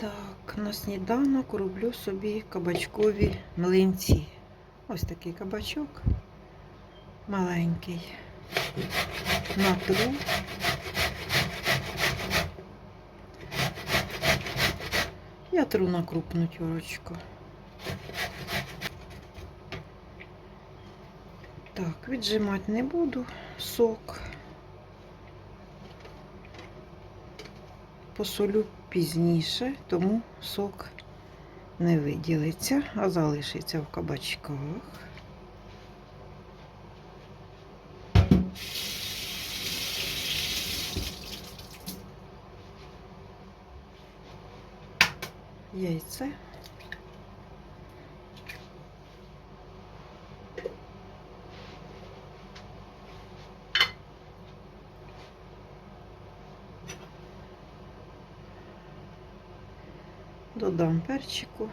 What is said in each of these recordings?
Так, на сніданок роблю собі кабачкові млинці. Ось такий кабачок маленький. Натру. Я тру на крупну тюрочку. Так, віджимати не буду сок. Посолю пізніше, тому сок не виділиться, а залишиться в кабачках. Яйце. Додам перчику.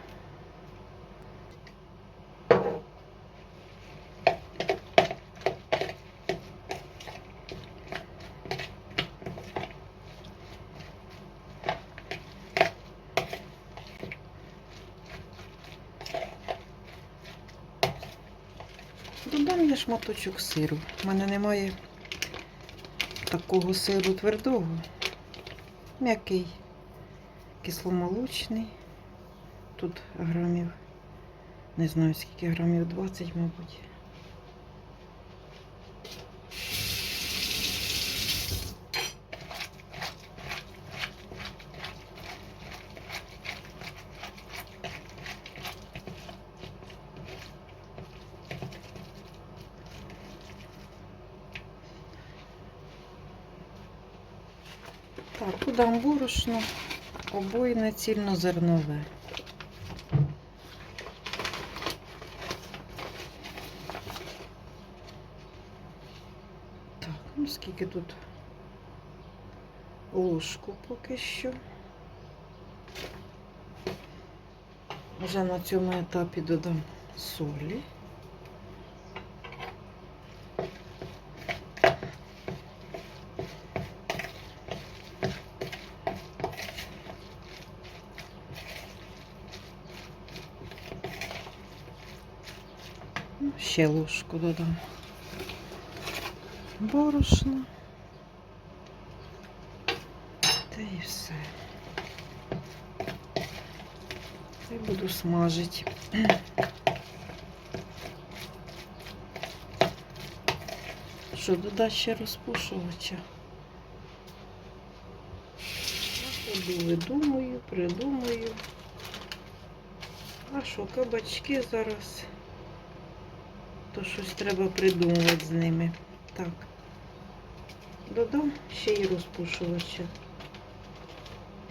Додам я шматочок сиру. У мене немає такого сиру твердого. М'який, кисломолочний. Тут грамів, не знаю скільки грамів, 20, мабуть. Так, додам борошно, обойне цільнозернове. Так, ну скільки тут ложку поки що. Вже на цьому етапі додам солі. Ще ложку додам. Борошно. Та і все. Й буду смажити. Що, додати ще розпушувача? Я видумаю, придумаю. А що, кабачки зараз? То щось треба придумувати з ними. Так. Додам ще й розпушувача.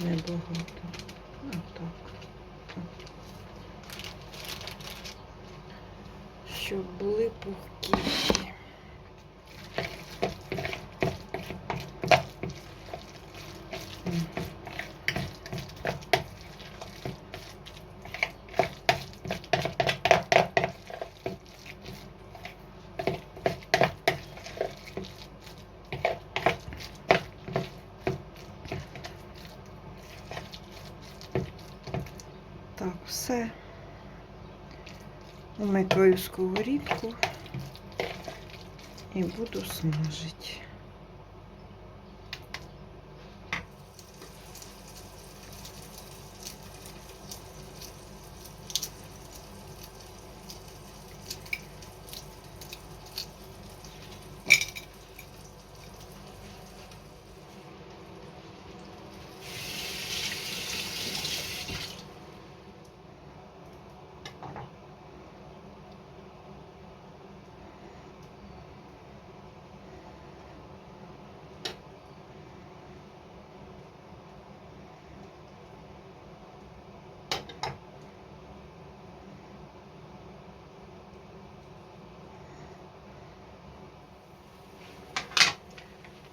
Небагато. Отак. Щоб були пухкіші. М. Так, все. Сковорідку і буду смажити.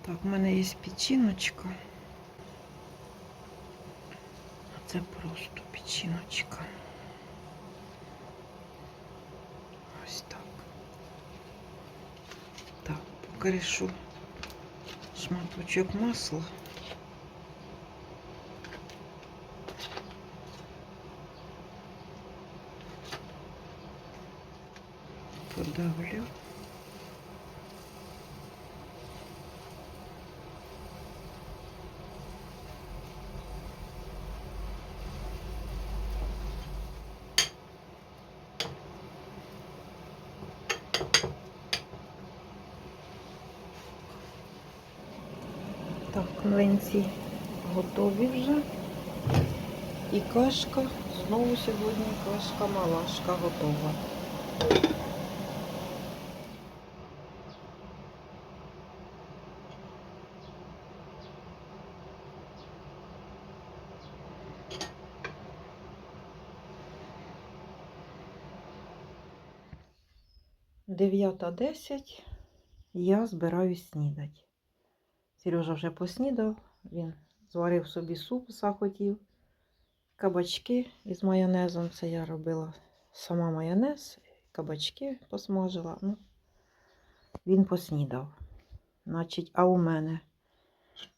Так, у мене є печіночка. А це просто печіночка. Ось так. Так, покорешу шматочок масла. Подавлю. Млинці готові вже. І кашка, знову сьогодні кашка малашка готова. Дев'ята десять. Я збираюсь снідати. Сережа вже поснідав, він зварив собі суп, захотів. Кабачки із майонезом. Це я робила сама майонез, кабачки посмажила. Ну, він поснідав. Значить, а у мене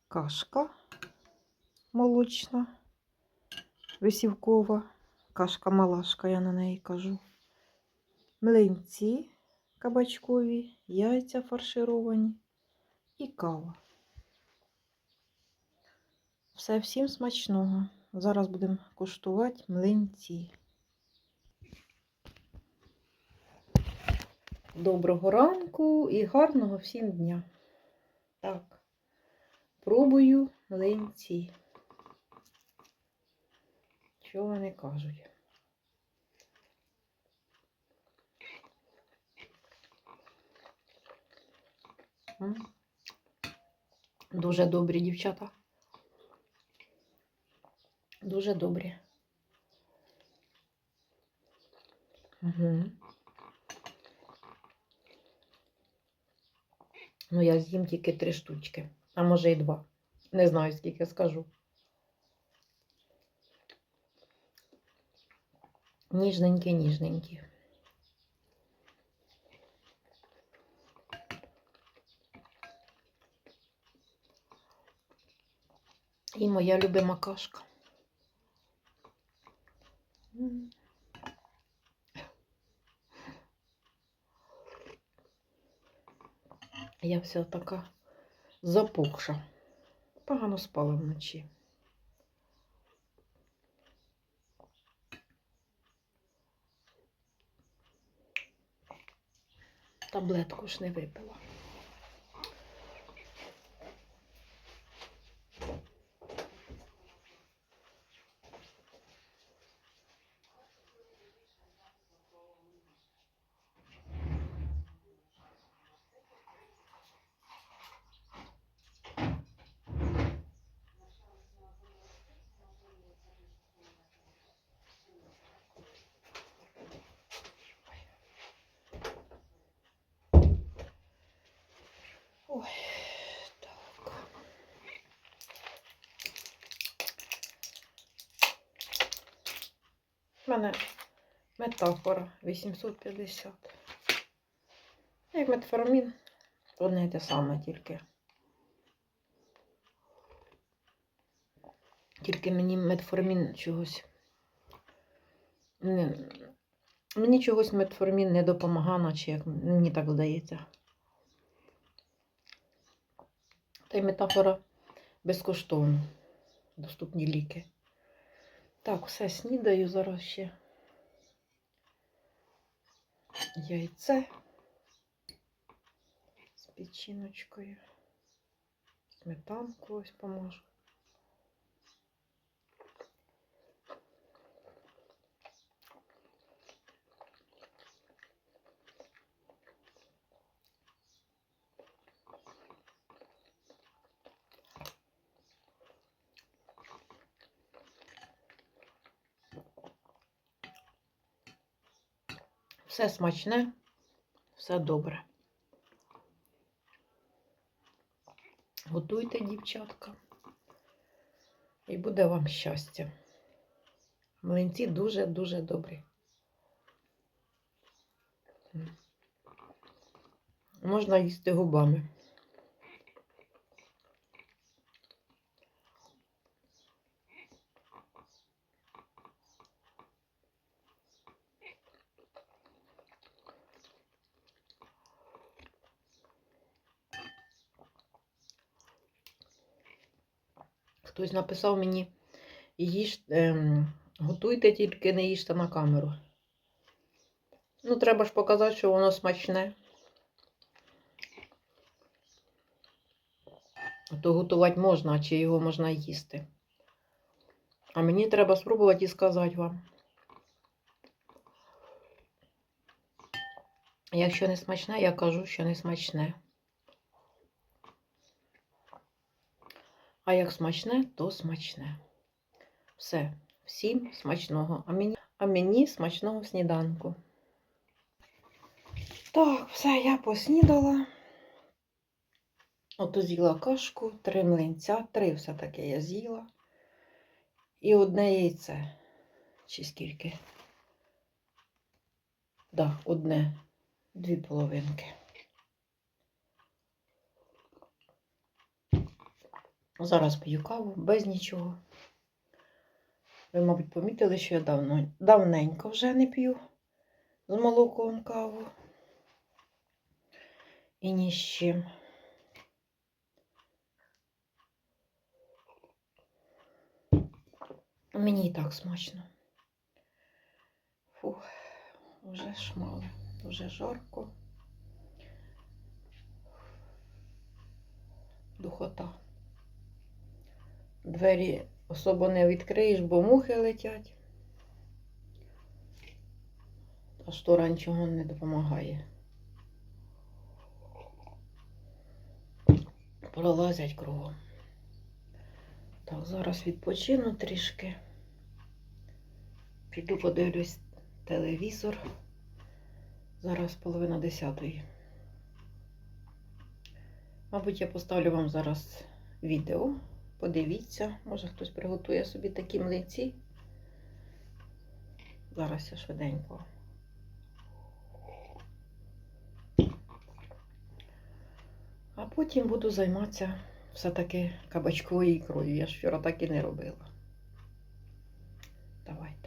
кашка молочна, висівкова, кашка-малашка, я на неї кажу. Млинці кабачкові, яйця фаршировані і кава. Все всім смачного. Зараз будемо куштувати млинці. Доброго ранку і гарного всім дня. Так, пробую млинці. Що вони кажуть? Дуже добрі дівчата. Дуже добрі. Угу. Ну, я з'їм тільки три штучки, а може і два. Не знаю, скільки скажу. Ніжненькі, ніжненькі. І моя любима кашка. Я вся така запухша. Погано спала вночі. Таблетку ж не випила. Мене метафора 850. Як метформін, одне й те саме тільки. Тільки мені метформін чогось. Не, мені чогось метформін не допомагає, наче як мені так здається. Та й метафора безкоштовно. Доступні ліки. Так, все снідаю зараз ще. Яйце з печіночкою. Сметанку ось поможу. Все смачне, все добре. Готуйте, дівчатка, і буде вам щастя. Млинці дуже-дуже добрі. Можна їсти губами. Хтось написав мені, їж, ем, готуйте тільки не їжте на камеру. Ну, треба ж показати, що воно смачне. То готувати можна, а чи його можна їсти. А мені треба спробувати і сказати вам. Якщо не смачне, я кажу, що не смачне. А як смачне, то смачне. Все. Всім смачного. А мені, а мені смачного сніданку. Так, все, я поснідала. Ото з'їла кашку, три млинця, три все-таки я з'їла. І одне яйце. Чи скільки? Да, одне, дві половинки. Зараз п'ю каву без нічого. Ви, мабуть, помітили, що я давно, давненько вже не п'ю з молоком каву. І ні з чим. Мені і так смачно. Фух, вже шмало, вже жарко. Духота. Двері особо не відкриєш, бо мухи летять. А штора нічого не допомагає. Пролазять кругом. Так, зараз відпочину трішки. Піду подивлюсь телевізор. Зараз половина десятої. Мабуть, я поставлю вам зараз відео. Подивіться, може хтось приготує собі такі млинці. Зараз я швиденько. А потім буду займатися все-таки кабачковою ікрою. Я ж вчора так і не робила. Давайте.